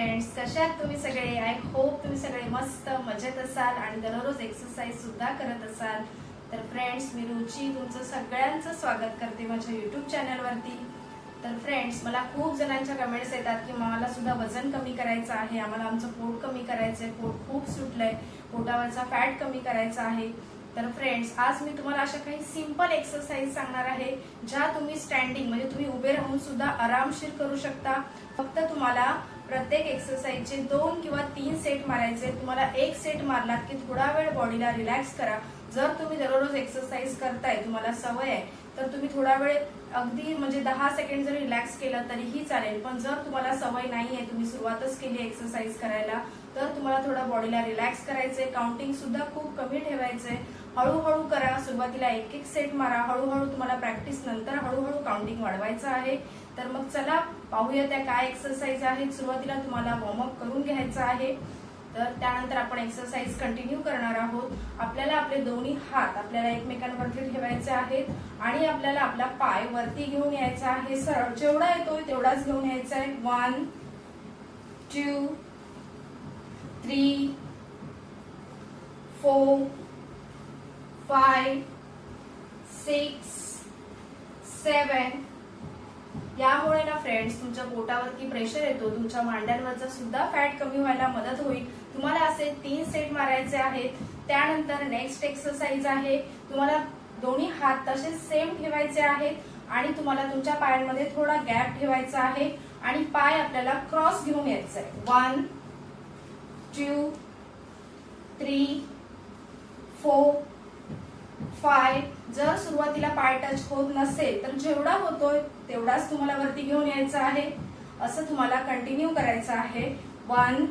Friends कशा आहात तुम्ही सगळे आय होप तुम्ही सगळे मस्त मजेत असाल आणि दररोज एक्सरसाइज सुद्धा करत असाल. तर फ्रेंड्स मी रुची तुमचं सगळ्यांचं स्वागत करते माझ्या युट्यूब चॅनलवरती तर फ्रेंड्स मला खूप जणांच्या कमेंट्स येतात की मला सुद्धा वजन कमी करायचं आहे आम्हाला आमचं पोट कमी करायचं आहे पोट खूप सुटलंय पोटावरचा फॅट कमी करायचा आहे. तर फ्रेंड्स आज मी तुम्हाला अशा काही सिंपल एक्सरसाइज सांगणार आहे ज्या तुम्ही स्टँडिंग म्हणजे तुम्ही उभे राहून सुद्धा आरामशीर करू शकता. फक्त तुम्हाला प्रत्येक एक्सरसाइजचे दोन किंवा तीन सेट मारायचे तुम्हाला एक सेट मारलात की थोडा वेळ बॉडीला रिलॅक्स करा. जर तुम्ही दररोज एक्सरसाइज करताय तुम्हाला सवय आहे तर तुम्ही थोडा वेळ अगदी म्हणजे दहा सेकंड जरी रिलॅक्स केलं तरीही चालेल. पण जर तुम्हाला सवय नाही आहे तुम्ही सुरुवातच केली एक्सरसाइज करायला तर तुम्हाला थोडा बॉडीला रिलॅक्स करायचंय काउंटिंग सुद्धा खूप कमी ठेवायचंय. हळूहळू करा सुरुवातीला एक एक सेट मारा. हळूहळू तुम्हाला प्रॅक्टिस नंतर हळूहळू काउंटिंग वाढवायचं आहे. तर मग चला पाहूया त्या काय एक्सरसाइज आहेत. सुरुवातीला तुम्हाला वॉर्मअप करून घ्यायचं आहे. तर त्यानंतर आपण एक्सरसाइज कंटिन्यू करणार आहोत. आपल्याला आपले दोन्ही हात आपल्याला एकमेकांवरती ठेवायचे आहेत. आणि आपल्याला आपला पाय वरती घेऊन यायचा आहे. सरळ जेवढा येतोय तेवढाच घेऊन यायचा आहे. One two three four five six seven. यामुळे ना फ्रेंड्स तुमच्या पोटावरती प्रेशर येतो. तुमच्या मांड्यांवरचा सुद्धा फॅट कमी व्हायला मदत होईल. तुम्हाला असे तीन सेट मारायचे आहेत. त्यानंतर नेक्स्ट एक्सरसाइज आहे. तुम्हाला दोन्ही हात तसेच सेम ठेवायचे आहेत. आणि तुम्हाला तुमच्या पायांमध्ये थोडा गॅप ठेवायचा आहे. आणि पाय आपल्याला क्रॉस घेऊन यायचा आहे one two, three four five जर सुरुवातीला पाय टच होत नसेल तर जेवढा होतोय तेवढाच तुम्हाला वरती घेऊन यायचा आहे. असं तुम्हाला कंटिन्यू करायचं आहे. One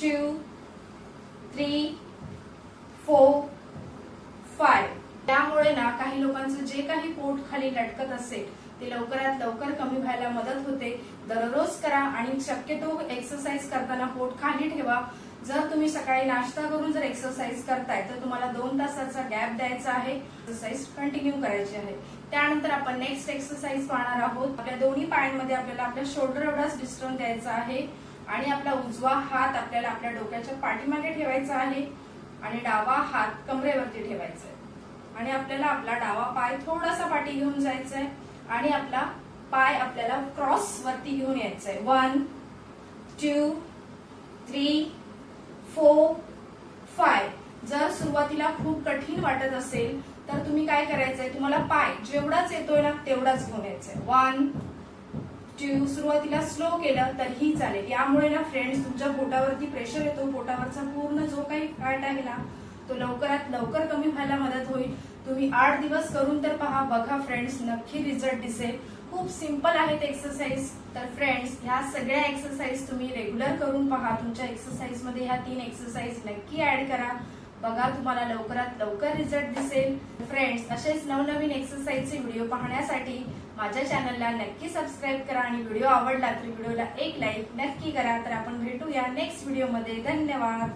two three four five त्यामुळे ना काही लोकांचं जे काही पोट खाली लटकत असेल ते लवकरात लवकर कमी व्हायला मदत होते. दररोज करा आणि शक्यतो एक्सरसाइज करताना पोट खाली ठेवा. जर तुम्ही सकाळी नाश्ता करून जर एक्सरसाइज करताय तर तुम्हाला दोन तासाचा गॅप द्यायचा आहे. एक्सरसाइज कंटिन्यू करायची आहे. त्यानंतर आपण नेक्स्ट एक्सरसाइज पाहणार आहोत. आपल्या दोन्ही पायांमध्ये आपल्याला आपल्या शोल्डर एवढाच डिस्टन्स द्यायचा आहे. आणि आपला उजवा हात आपल्याला आपल्या डोक्याच्या पाठीमागे ठेवायचा आहे. आणि डावा हात कमरेवरती ठेवायचा आहे. आणि आपल्याला आपला डावा पाय थोडासा पाठी घेऊन जायचा आहे. आणि आपला पाय आपल्याला क्रॉस वरती घेऊन यायचा आहे one two three four five. जर सुरुवातीला खूप कठीण वाटत असेल तर तुम्ही काय करायचंय? तुम्हाला पाय जेवढाच येतोय ना तेवढाच घेऊन यायचंय. वन टू सुरुवातीला स्लो केलं तरीही चालेल. यामुळे ना फ्रेंड्स तुमच्या पोटावरती प्रेशर येतो. पोटावरचा पूर्ण जो काही फॅट आहे ना तो लवकरात लवकर कमी व्हायला मदत होईल. तुम्ही आठ दिवस करून तर पहा बघा फ्रेंड्स नक्की रिझल्ट दिसेल. खूप सिंपल आहेत एक्सरसाइज तर फ्रेंड्स ह्या सगळ्या एक्सरसाइज तुम्ही रेग्युलर करून पहा. तुमच्या एक्सरसाइजमध्ये ह्या तीन एक्सरसाइज नक्की ऍड करा. बघा तुम्हाला लवकरात लवकर रिझल्ट दिसेल. फ्रेंड्स असेच नवनवीन एक्सरसाइजचे व्हिडिओ पाहण्यासाठी माझ्या चॅनलला नक्की सबस्क्राईब करा आणि व्हिडिओ आवडला तर व्हिडिओला एक लाईक नक्की करा. तर आपण भेटूया नेक्स्ट व्हिडिओमध्ये धन्यवाद.